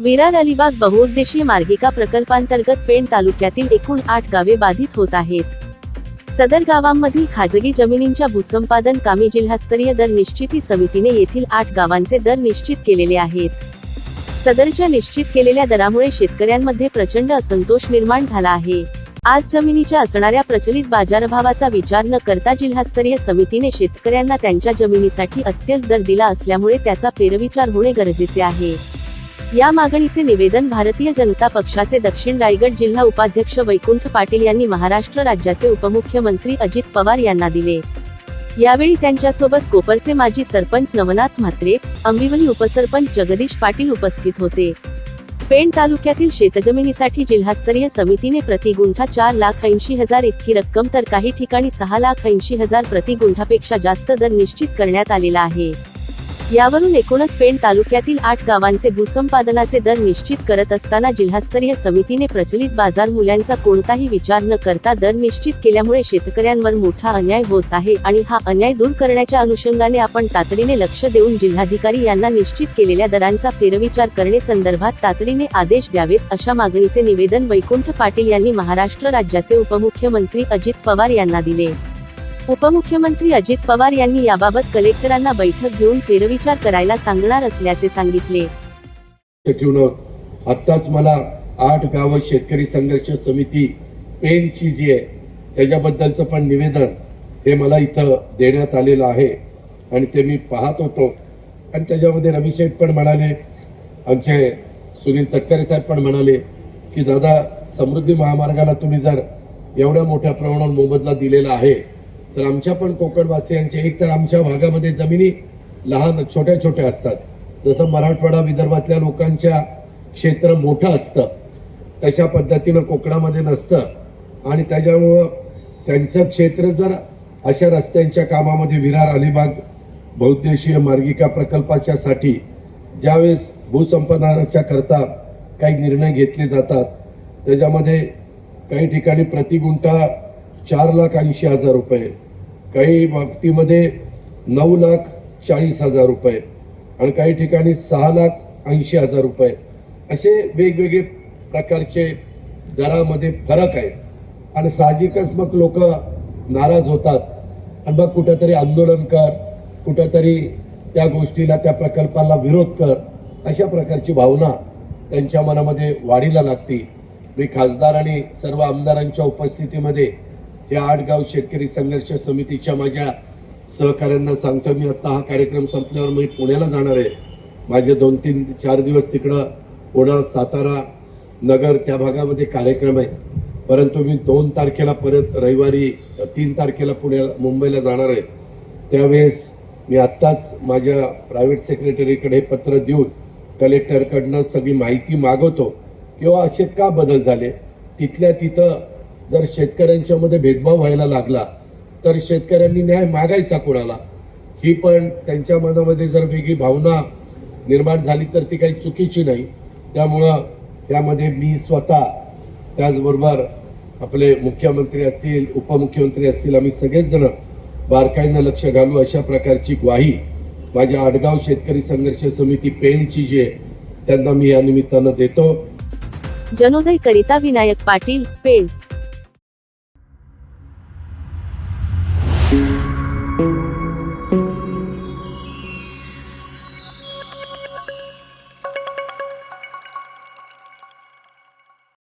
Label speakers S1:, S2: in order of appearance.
S1: विरार अलिबाग बहुउद्देशीय मार्गिका प्रकल्पांतर्गत पेण तालुक्यातील एकूण आठ गावे बाधित होत आहेत. सदर गावांमधील खाजगी जमिनींच्या भूसंपादन कामी जिल्हास्तरीय दर निश्चिती समितीने येथील आठ गावांचे दर निश्चित केलेले आहेत. सदरच्या निश्चित केलेल्या दरामुळे शेतकऱ्यांमध्ये प्रचंड असंतोष निर्माण झाला आहे. आज जमिनीच्या असणाऱ्या प्रचलित बाजारभावाचा विचार न करता जिल्हास्तरीय समितीने शेतकऱ्यांना त्यांच्या जमिनीसाठी अत्यंत दर दिला असल्यामुळे त्याचा फेरविचार होणे गरजेचे आहे. या मागणीचे निवेदन भारतीय जनता पक्षाचे दक्षिण रायगड जिल्हा उपाध्यक्ष वैकुंठ पाटील यांनी महाराष्ट्र राज्याचे उपमुख्यमंत्री अजित पवार यांना दिले. यावेळी त्यांच्यासोबत कोपरचे माजी सरपंच नवनाथ म्हात्रे अंबिवली उपसरपंच जगदीश पाटील उपस्थित होते. पेण तालुक्यातील शेतजमिनीसाठी जिल्हास्तरीय समितीने प्रति गुंठा चार लाख ऐंशी हजार इतकी रक्कम तर काही ठिकाणी सहा लाख ऐंशी हजार प्रति गुंठापेक्षा जास्त दर निश्चित करण्यात आलेला आहे. यावरून एकूणच पेण तालुक्यातील आठ गावांचे भूसंपादनाचे दर निश्चित करत असताना जिल्हास्तरीय समितीने प्रचलित बाजार मूल्यांचा कोणताही विचार न करता दर निश्चित केल्यामुळे शेतकऱ्यांवर मोठा अन्याय होत आहे आणि हा अन्याय दूर करण्याच्या अनुषंगाने आपण तातडीने लक्ष देऊन जिल्हाधिकारी यांना निश्चित केलेल्या दरांचा फेरविचार करणे संदर्भात तातडीने आदेश द्यावेत अशा मागणीचे निवेदन वैकुंठ पाटील यांनी महाराष्ट्र राज्याचे उपमुख्यमंत्री अजित पवार यांना दिले. उपमुख्यमंत्री अजित पवार यांनी याबाबत कलेक्टरांना बैठक घेऊन फेरविचार करायला सांगणार असल्याचे सांगितले.
S2: आत्ताच मला आठ गावं शेतकरी संघर्ष समिती पेनची जी आहे त्याच्याबद्दलचं पण निवेदन हे मला इथं देण्यात आलेलं आहे. आणि ते मी पाहत होतो. आणि त्याच्यामध्ये रवी शेठ पण म्हणाले आमचे सुनील तटकरे साहेब पण म्हणाले की दादा समृद्धी महामार्गाला तुम्ही जर एवढ्या मोठ्या प्रमाणावर मोबदला दिलेला आहे तर आमच्या पण कोकणवासियांचे एक तर आमच्या भागामध्ये जमिनी लहान छोट्या छोट्या असतात. जसं मराठवाडा विदर्भातल्या लोकांच्या क्षेत्र मोठं असतं. तशा पद्धतीनं कोकणामध्ये नसतं. आणि त्याच्यामुळं त्यांचं क्षेत्र जर अशा रस्त्यांच्या कामामध्ये विरार अलिबाग बहुद्देशीय मार्गिका प्रकल्पाच्या साठी ज्यावेळेस भूसंपादनाच्या करता काही निर्णय घेतले जातात त्याच्यामध्ये काही ठिकाणी प्रति गुंठा चार लाख ऐंशी हजार रुपये काही बाबतीमध्ये नऊ लाख चाळीस हजार रुपये आणि काही ठिकाणी सहा लाख ऐंशी हजार रुपये असे वेगवेगळे प्रकारचे दरामध्ये फरक आहे. आणि साहजिकच मग लोक नाराज होतात. आणि मग कुठंतरी आंदोलन कर कुठंतरी त्या गोष्टीला त्या प्रकल्पाला विरोध कर अशा प्रकारची भावना त्यांच्या मनामध्ये वाढीला लागते. मी खासदार आणि सर्व आमदारांच्या उपस्थितीमध्ये या आडगाव शेतकरी संघर्ष समितीच्या माझ्या सहकाऱ्यांना सांगतो मी आत्ता हा कार्यक्रम संपल्यावर मी पुण्याला जाणार आहे. माझे दोन तीन चार दिवस तिकडं पुणा सातारा नगर त्या भागामध्ये कार्यक्रम आहे. परंतु मी दोन तारखेला परत रविवारी तीन तारखेला पुण्याला मुंबईला जाणार आहे. त्यावेळेस मी आत्ताच माझ्या प्रायव्हेट सेक्रेटरीकडे पत्र देऊन कलेक्टरकडनं सगळी माहिती मागवतो. किंवा असे का बदल झाले? तिथल्या तिथं जर शेतकऱ्यांच्या मध्ये भेदभाव व्हायला लागला तर शेतकऱ्यांनी न्याय मागायचा कोणाला? ही पण त्यांच्या मनामध्ये जर वेगळी भावना निर्माण झाली तर ती काही चुकीची नाही. त्यामुळं त्यामध्ये मी स्वतः त्याचबरोबर आपले मुख्यमंत्री असतील उपमुख्यमंत्री असतील आम्ही सगळेच जण बारकाईनं लक्ष घालू अशा प्रकारची ग्वाही माझ्या आडगाव शेतकरी संघर्ष समिती पेनची जी आहे त्यांना मी या निमित्तानं देतो.
S1: जनोदय करिता विनायक पाटील पेण.